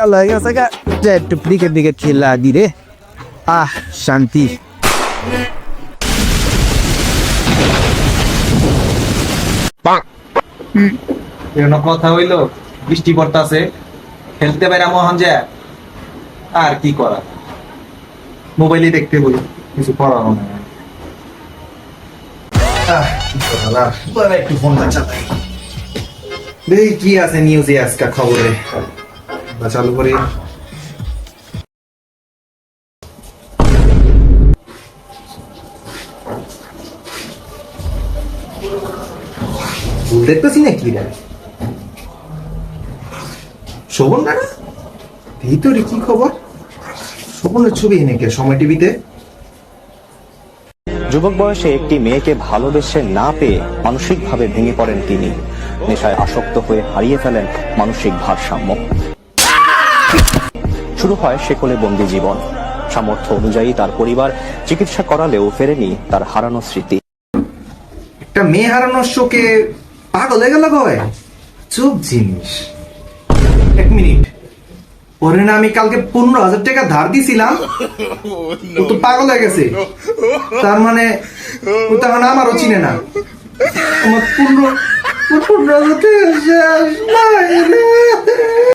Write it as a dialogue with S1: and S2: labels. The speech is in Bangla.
S1: চালু গেছে গা। যে একটু ক্রিকেট দিকে খেলা দি রে। আহ শান্তি।
S2: কথা হইল বৃষ্টি পড়তাছে। খেলতে পারে মোহন যে আর কি করা? মোবাইলে দেখতে বই কিছু করার না। বলে একটু দেখি কি আছে নিউজে আজকে খবরে? বা চালু করি। দেখতেছি না কি শোভন না ভিতরে কি খবর? শোভনের ছবি এনেকে সময় টিভিতে?
S3: যুবক বয়সে একটি মেয়েকে ভালোবেসে না পেয়ে মানসিকভাবে ভেঙে পড়েন তিনি। নেশায় আসক্ত হয়ে হারিয়ে ফেলেন মানসিক ভারসাম্য। শুরু হয় সেকলে বন্দি জীবন। সামর্থ্য অনুযায়ী তার পরিবার চিকিৎসা করালেও ফেরেনি তার হারানো স্মৃতি।
S2: একটা মেয়ে হারানোর শোকে পাগল হয়ে গেল চুপ জিনিস। এক মিনিট। ওরে না, আমি কালকে পনেরো হাজার টাকা ধার দিছিলাম। ও তো পাগল হয়ে গেছে। তার মানে ও তো এখন আমারও চিনে না। পনেরো পনেরো হাজার টাকা।